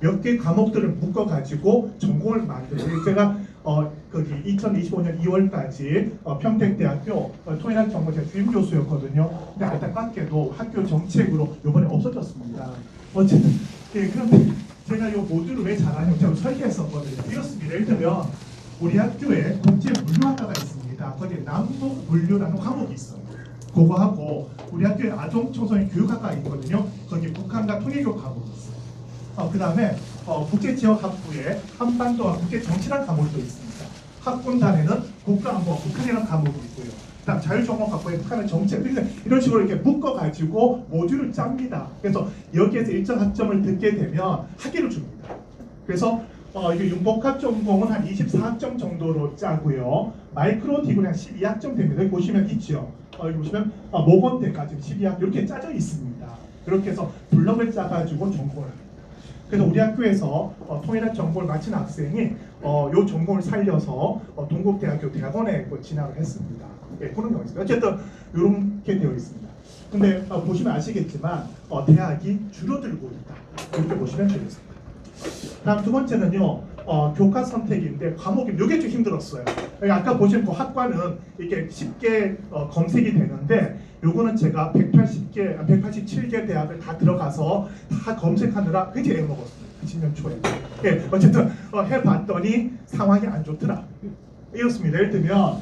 몇 개 과목들을 묶어 가지고 전공을 만들고 제가 어 거기 2025년 2월까지 어, 평택대학교 어, 통일학 정보제 주임 교수였거든요. 근데 안타깝게도 학교 정책으로 이번에 없어졌습니다. 어쨌든 예, 그런데 제가 이 모듈을 왜 잘하냐면 제가 설계했었거든요. 이렇습니다. 예를 들면 우리 학교에 국제 물류학과가 있습니다. 거기에 남북 물류라는 과목이 있어요. 그거 하고 우리 학교에 아동 청소년 교육학과 있거든요. 거기 북한과 통일교 과목이 있어요. 어, 그 다음에 어, 국제지역학부에 한반도와 국제정치란 과목이 또 있습니다. 학군단에는 국가안보, 북한이라는 과목이 있고요. 그다음 자율정보학부에 북한의 정책 그러니까 이런 식으로 이렇게 묶어가지고 모듈을 짭니다. 그래서 여기에서 일정 학점을 듣게 되면 학기를 줍니다. 그래서 어, 이게 융복합 전공은 한 24학점 정도로 짜고요. 마이크로 디그는 한 12학점 됩니다. 여기 보시면 있죠. 어, 여기 보시면 어, 모건대까지 12학 이렇게 짜져 있습니다. 그렇게 해서 블럭을 짜가지고 전공을 합니다. 그래서 우리 학교에서 어, 통일학 전공을 마친 학생이 어, 요 전공을 살려서 어, 동국대학교 대학원에 그 진학을 했습니다. 예, 그런 경우 있습니다. 어쨌든 이렇게 되어 있습니다. 근데 어, 보시면 아시겠지만 어, 대학이 줄어들고 있다. 이렇게 보시면 되겠습니다. 다음 두 번째는요 어, 교과 선택인데 과목이 이게 좀 힘들었어요. 아까 보신 그 학과는 이게 쉽게 어, 검색이 되는데 요거는 제가 180개, 187개 대학을 다 들어가서 다 검색하느라 굉장히 애먹었어요. 20년 초에. 예, 어쨌든 어, 해봤더니 상황이 안 좋더라. 이렇습니다. 예를 들면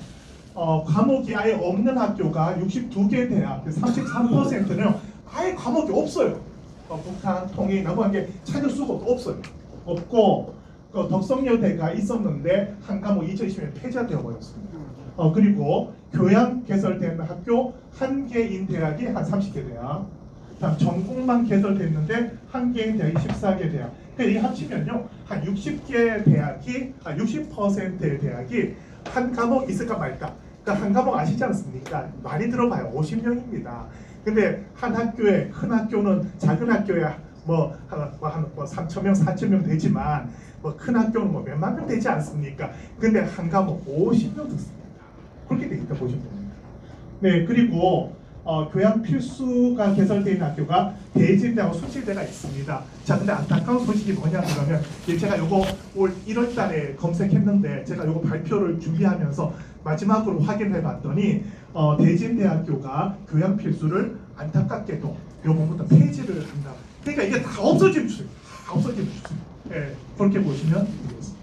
어, 과목이 아예 없는 학교가 62개 대학, 33%는 아예 과목이 없어요. 어, 북한, 통일, 남북한 게 찾을 수가 없- 없어요. 없고 그 덕성여대가 있었는데 한 과목 2020년에 폐지가 되어 버렸습니다. 어, 그리고 교양 개설된 학교 한 개인 대학이 한 30개 대학, 다음 전공만 개설됐는데 한 개인 대학이 14개 대학. 그러니까 이 합치면요 한 60개 대학이 한 60%의 대학이 한 과목 있을까 말까. 그러니까 한 과목 아시지 않습니까? 많이 들어봐요. 50명입니다. 근데 한 학교에 큰 학교는 작은 학교에 뭐한 뭐 3천 명, 4천 명 되지만 뭐 큰 학교는 뭐 몇만 명 되지 않습니까? 근데 한 과목 50명 듣습니다. 그렇게 돼 있다 보시면 됩니다. 네, 그리고 어, 교양 필수가 개설되어 있는 학교가 대진대하고 수실대가 있습니다. 자, 근데 안타까운 소식이 뭐냐 그러면 예, 제가 요거 올 1월 달에 검색했는데 제가 요거 발표를 준비하면서 마지막으로 확인해 봤더니 어, 대진대학교가 교양 필수를 안타깝게도 요번부터 폐지를 한다. 그러니까 이게 다 없어지는 추세예요. 다 없어지는 추세. 예, 그렇게 보시면 되겠습니다.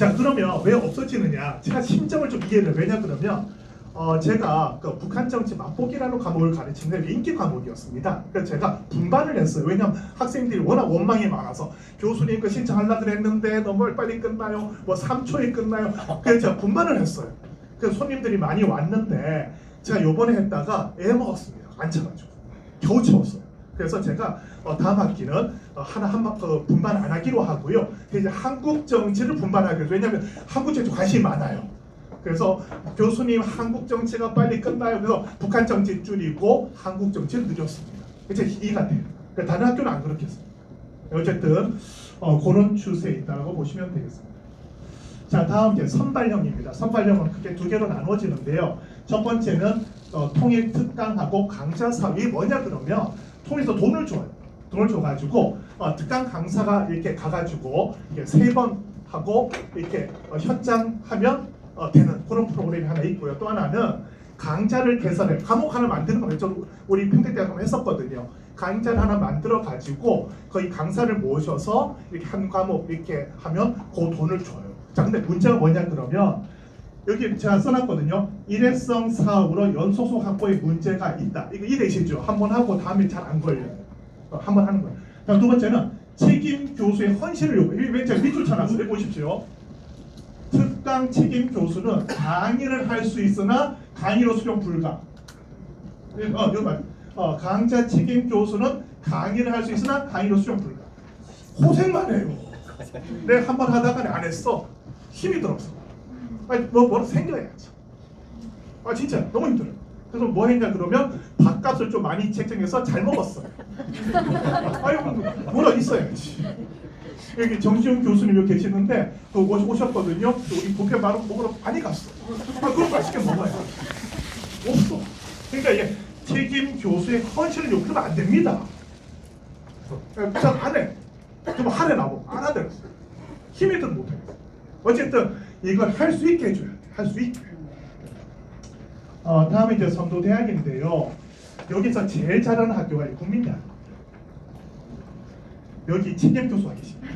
자 그러면 왜 없어지느냐 제가 심정을 좀 이해를 왜냐 그러면 어 제가 그 북한 정치 맛보기라는 과목을 가르치는데 인기 과목이었습니다. 그래서 제가 분반을 했어요. 왜냐면 학생들이 워낙 원망이 많아서 교수님 그 신청하려 그랬는데 너무 빨리 끝나요. 뭐 3초에 끝나요. 그래서 제가 분반을 했어요. 그래서 손님들이 많이 왔는데 제가 요번에 했다가 애 먹었습니다. 안 차가지고 겨우 채웠어요. 그래서 제가 어, 다음 학기는 어, 하나 한 번, 어, 분반 안 하기로 하고요. 이제 한국 정치를 분반하기로 해요. 왜냐하면 한국 정치 관심이 많아요. 그래서 교수님 한국 정치가 빨리 끝나요. 그래서 북한 정치 줄이고 한국 정치를 늘렸습니다. 이제 이해가 돼요. 그러니까 다른 학교는 안 그렇게 했습니다. 어쨌든 어, 그런 추세에 있다고 보시면 되겠습니다. 자 다음 이제 선발형입니다. 선발형은 크게 두 개로 나누어지는데요. 첫 번째는 어, 통일 특강하고 강좌 사위 뭐냐 그러면 통해서 돈을 줘요. 돈을 줘가지고 어, 특강 강사가 이렇게 가가지고 이게 세 번 하고 이렇게 어, 현장하면 어, 되는 그런 프로그램이 하나 있고요. 또 하나는 강좌를 개설해 과목 하나 만드는. 저 우리 평택대학 은 했었거든요. 강좌를 하나 만들어 가지고 거의 강사를 모셔서 이렇게 한 과목 이렇게 하면 그 돈을 줘요. 자, 근데 문제가 뭐냐 그러면 여기 제가 써놨거든요. 일회성 사업으로 연소속 확보에 문제가 있다. 이거 이해되시죠? 한 번 하고 다음에 잘 안 걸려요. 어, 한번 하는 거예요. 자, 두 번째는 책임 교수의 헌신을 요구해요. 왜 제가 밑줄 쳐놨어요? 보십시오. 특강 책임 교수는 강의를 할 수 있으나 강의로 수용 불가. 예, 어, 이거 말. 어, 강좌 책임 교수는 강의를 할 수 있으나 강의로 수용 불가. 고생만 해요. 내가 한 번 하다가 안 했어. 힘이 들었어. 아니 뭐 뭐로 생겨야죠. 아 진짜 너무 힘들어요. 그래서 뭐 했냐 그러면 밥값을 좀 많이 책정해서 잘 먹었어요. 아유 뭐라 있어야지. 여기 정지훈 교수님 여기 계시는데 그 오셨거든요. 그 우리 부페 바로 먹으러 많이 갔어. 아 그럼 맛있게 먹어요. 없어. 그러니까 이게 책임 교수의 헌신을 욕하면 안 됩니다. 잘안 해. 좀 하래라고 안 하더랬어요. 힘이 든 못해. 어쨌든 이걸 할 수 있게 해줘야 돼. 할 수 있게. 어, 다음에 이제 선도 대학인데요. 여기서 제일 잘하는 학교가 이 국민대학. 여기 친jem 교수가 계십니다.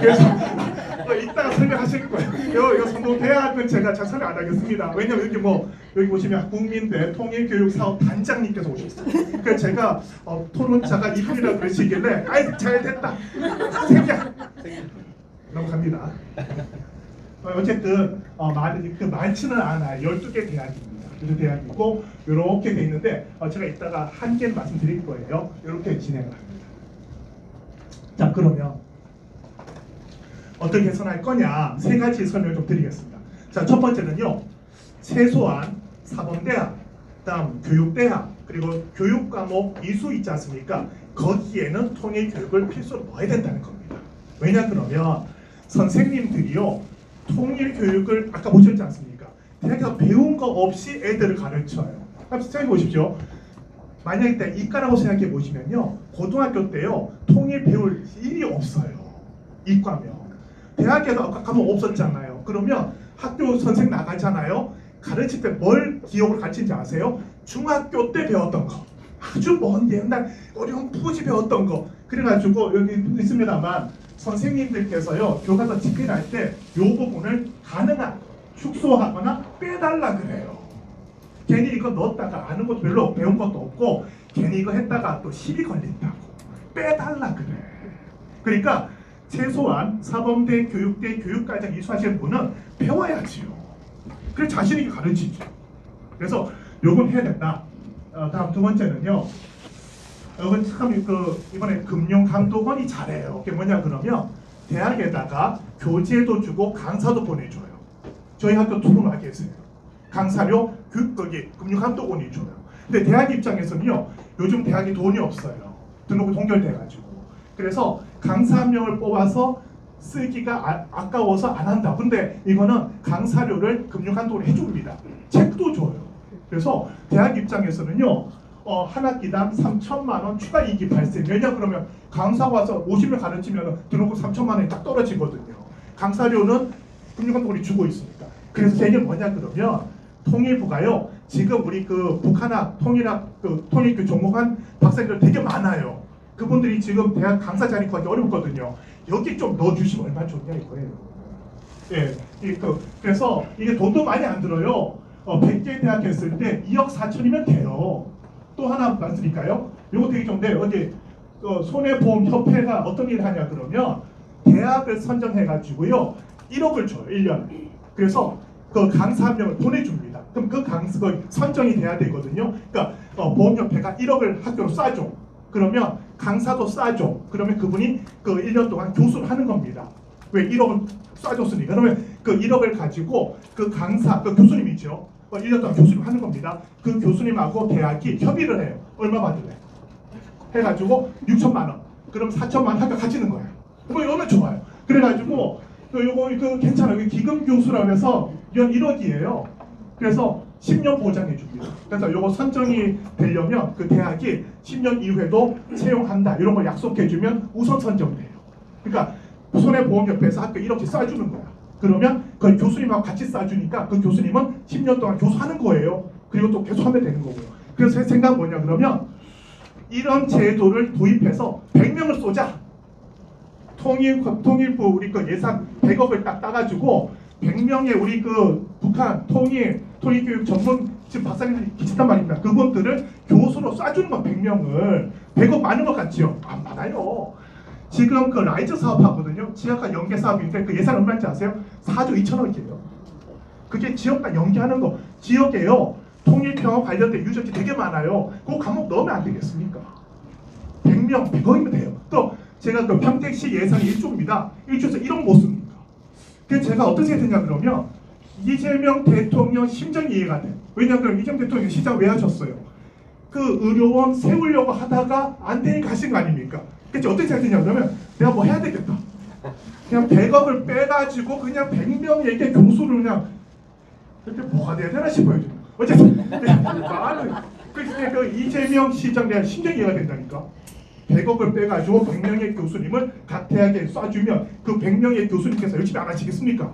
그래서 어, 이따가 설명하실 거예요. 요, 요 선도 대학은 제가 잘 설명 안 하겠습니다. 왜냐면 여기 뭐 여기 보시면 국민대 통일교육사업 단장님께서 오셨어요. 그래서 제가 어, 토론자가 이분이라고 그러시길래 아이 잘 됐다. 생략. 넘어갑니다. 어, 어쨌든 어, 많이 그 많지는 않아요. 12개 대학입니다. 12개 대학이고 이렇게 돼 있는데 어, 제가 이따가 한 개는 말씀드릴 거예요. 이렇게 진행을 합니다. 자 그러면 어떻게 개선할 거냐 세 가지 설명을 좀 드리겠습니다. 자 첫 번째는요 최소한 사범대학, 다음 교육대학 그리고 교육 과목 이수 있지 않습니까? 거기에는 통일 교육을 필수로 넣어야 된다는 겁니다. 왜냐 그러면 선생님들이요 통일 교육을 아까 보셨지 않습니까? 대학에서 배운 거 없이 애들을 가르쳐요. 한번 생각해 보십시오. 만약에 때 이과라고 생각해 보시면요 고등학교 때요 통일 배울 일이 없어요 이과면 대학에서 아까 과목 없었잖아요 그러면 학교 선생 나가잖아요 가르칠 때 뭘 기억으로 가르치는지 아세요? 중학교 때 배웠던 거 아주 먼 옛날 어려운 푸지 배웠던 거 그래가지고 여기 있습니다만 선생님들께서요 교과서 집필할 때 요 부분을 가능한 축소하거나 빼달라 그래요 괜히 이거 넣었다가 아는 것도 별로 배운 것도 없고 괜히 이거 했다가 또 시비 걸린다고 빼달라 그래. 그러니까 최소한 사범대, 교육대, 교육과정 이수하시는 분은 배워야지요. 그래 자신 있게 가르치죠. 그래서 요건 해야 된다. 어, 다음 두 번째는요. 이건 참그 이번에 금융 감독원이 잘해요. 그게 뭐냐 그러면 대학에다가 교재도 주고 강사도 보내줘요. 저희 학교 토론하게 했어요. 강사료 그 거기 금융 감독원이 줘요. 근데 대학 입장에서는요. 요즘 대학이 돈이 없어요. 등록이 동결돼 가지고. 그래서 강사 한 명을 뽑아서 쓰기가 아, 까워서안 한다. 근데 이거는 강사료를 금융 감독원이 해줍니다. 책도 줘요. 그래서 대학 입장에서는요. 어, 한 학기당 3천만 원 추가 이익이 발생. 왜냐 그러면 강사 와서 50명 가르치면 등록금 3천만 원이 딱 떨어지거든요. 강사료는 금융감독원이 주고 있습니다. 그래서 제 얘기는 뭐냐 그러면 통일부가요 지금 우리 그 북한학 통일학 그 통일교 전공한 박사님들 되게 많아요. 그분들이 지금 대학 강사 자리 구하기 어렵거든요. 여기 좀 넣어주시면 얼마나 좋냐 이거예요. 예, 이 그, 그래서 이게 돈도 많이 안 들어요. 어, 100개 대학 했을 때 2억 4천이면 돼요. 또 하나 말씀드릴까요? 요거 되게 좋은데 어디 어, 손해보험협회가 어떤 일을 하냐 그러면 대학을 선정해 가지고요 1억을 줘요 1년에. 그래서 그 강사 한 명을 보내줍니다. 그럼 그 강사 그 선정이 돼야 되거든요. 그러니까 어, 보험협회가 1억을 학교로 쏴줘. 그러면 강사도 쏴줘. 그러면 그분이 그 1년 동안 교수를 하는 겁니다. 왜 1억을 쏴줬으니까. 그러면 그 1억을 가지고 그 강사, 그 교수님이죠. 어, 1년 동안 교수를 하는 겁니다. 그 교수님하고 대학이 협의를 해요. 얼마 받을래? 해가지고 6천만 원. 그럼 4천만 원 학교 가지는 거예요. 뭐 이러면 좋아요. 그래가지고 그 요거 그 괜찮아요. 이게 기금 교수라고 해서 연 1억이에요. 그래서 10년 보장해 줍니다. 그래서 요거 선정이 되려면 그 대학이 10년 이후에도 채용한다 이런 걸 약속해 주면 우선 선정돼요. 그러니까 손해보험협회에서 학교 이렇게 쏴주는 거야. 그러면 그 교수님하고 같이 쏴주니까 그 교수님은 10년 동안 교수하는 거예요. 그리고 또 계속 하면 되는 거고요. 그래서 제 생각 뭐냐 그러면 이런 제도를 도입해서 100명을 쏘자. 통일 통일부 우리 그 예산 100억을 딱 따가지고 100명의 우리 그 북한 통일 통일교육 전문 지금 박사님들이 계시단 말입니다. 그분들을 교수로 쏴주는 거 100명을 100억 많은 것 같지요? 안 많아요. 지금 그 라이즈 사업 하거든요. 지역과 연계 사업인데 그 예산 얼마인지 아세요? 4조 2천억이에요. 그게 지역과 연계하는 거 지역에요. 통일평화 관련된 유적지 되게 많아요. 그 과목 넣으면 안 되겠습니까? 100명 100억이면 돼요. 또 제가 그 평택시 예산이 1조입니다. 1조에서 1억 못 씁니다. 그래서 제가 어떻게 되냐 그러면 이재명 대통령 심정이 이해가 돼. 왜냐하면 이재명 대통령 시장 왜 하셨어요? 그 의료원 세우려고 하다가 안 되니까 하신 거 아닙니까? 그래서 어떻게 생각되냐 그러면 내가 뭐 해야 되겠다. 그냥 100억을 빼가지고 그냥 100명에게 교수를 그냥 그때 뭐가 돼야 되나 싶어요. 어쨌든 말은 그때 그 이재명 시장 내가 심정이 이해가 된다니까. 100억을 빼가지고 100명의 교수님을 각 대학에 쏴주면 그 100명의 교수님께서 열심히 안 하시겠습니까?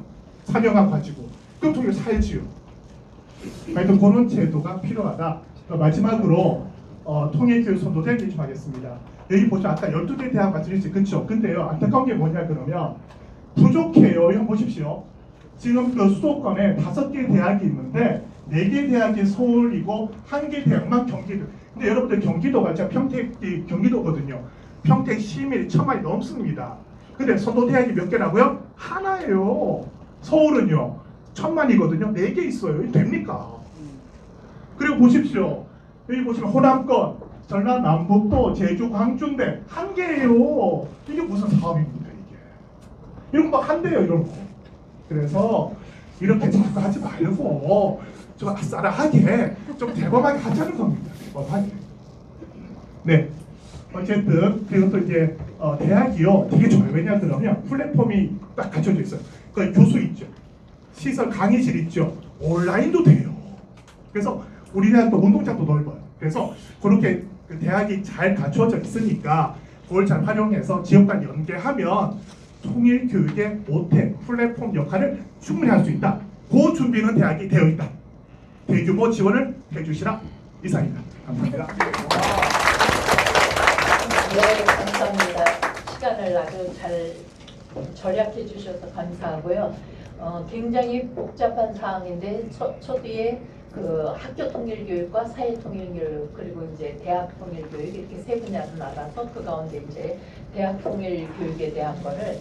사명함 가지고 그럼 통일 살지요. 하여튼 그런 제도가 필요하다. 어, 마지막으로 어, 통일교육 선도대 기준하겠습니다. 여기 보시면 아까 12개 대학 말씀드렸지 그렇죠? 근데요 안타까운 게 뭐냐 그러면 부족해요. 이거 보십시오. 지금 그 수도권에 다섯 개 대학이 있는데 네개 대학이 서울이고 한개 대학만 경기도. 근데 여러분들 경기도가 제가 평택이 경기도거든요. 평택 시민이 천만이 넘습니다. 근데 서도 대학이 몇 개라고요? 하나예요. 서울은요 천만이거든요. 네개 있어요. 이게 됩니까? 그리고 보십시오. 여기 보시면 호남권, 전남 남북도, 제주 광주인데 한 개예요. 이게 무슨 사업입니까 이게? 이런 거 한대요 이런 거. 그래서 이렇게 자꾸 하지 말고 좀 아싸라하게 좀 대범하게 하자는 겁니다. 대범하게. 네. 어쨌든 그리고 또 이제 어, 대학이요 되게 좋아요. 왜냐 그러면 플랫폼이 딱 갖춰져 있어요. 그 교수 있죠. 시설 강의실 있죠. 온라인도 돼요. 그래서 우리 대학도 운동장도 넓어요. 그래서 그렇게 그 대학이 잘 갖춰져 있으니까 그걸 잘 활용해서 지역간 연계하면 통일 교육의 모태 플랫폼 역할을 충분히 할 수 있다. 그 준비는 대학이 되어 있다. 대규모 지원을 해주시라 이상입니다. 감사합니다. 네, 감사합니다. 시간을 아주 잘 절약해 주셔서 감사하고요. 어, 굉장히 복잡한 사항인데 초, 초기에 그 학교 통일 교육과 사회 통일 교육 그리고 이제 대학 통일 교육 이렇게 세 분야로 나가서 그 가운데 이제 대학 통일 교육에 대한 거를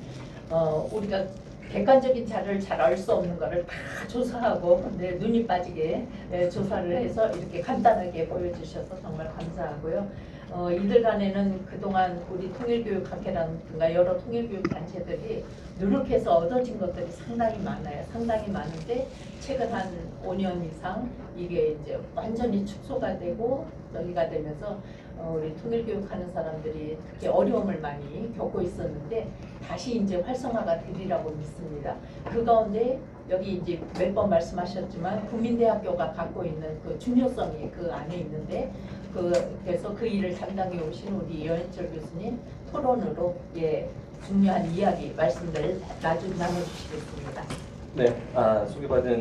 어, 우리가 객관적인 자료를 잘 알 수 없는 거를 다 조사하고 네, 눈이 빠지게 네, 조사를 해서 이렇게 간단하게 보여주셔서 정말 감사하고요. 어, 이들 간에는 그동안 우리 통일교육학회라든가 여러 통일교육 단체들이 노력해서 얻어진 것들이 상당히 많아요. 상당히 많은데 최근 한 5년 이상 이게 이제 완전히 축소가 되고 여기가 되면서 어, 우리 통일교육하는 사람들이 특히 어려움을 많이 겪고 있었는데 다시 이제 활성화가 되리라고 믿습니다. 그 가운데 여기 이제 몇 번 말씀하셨지만 국민대학교가 갖고 있는 그 중요성이 그 안에 있는데 그 그래서 그 일을 담당해 오신 우리 여현철 교수님 토론으로 예 중요한 이야기 말씀들 나중 나눠주시겠습니다. 네, 아, 소개받은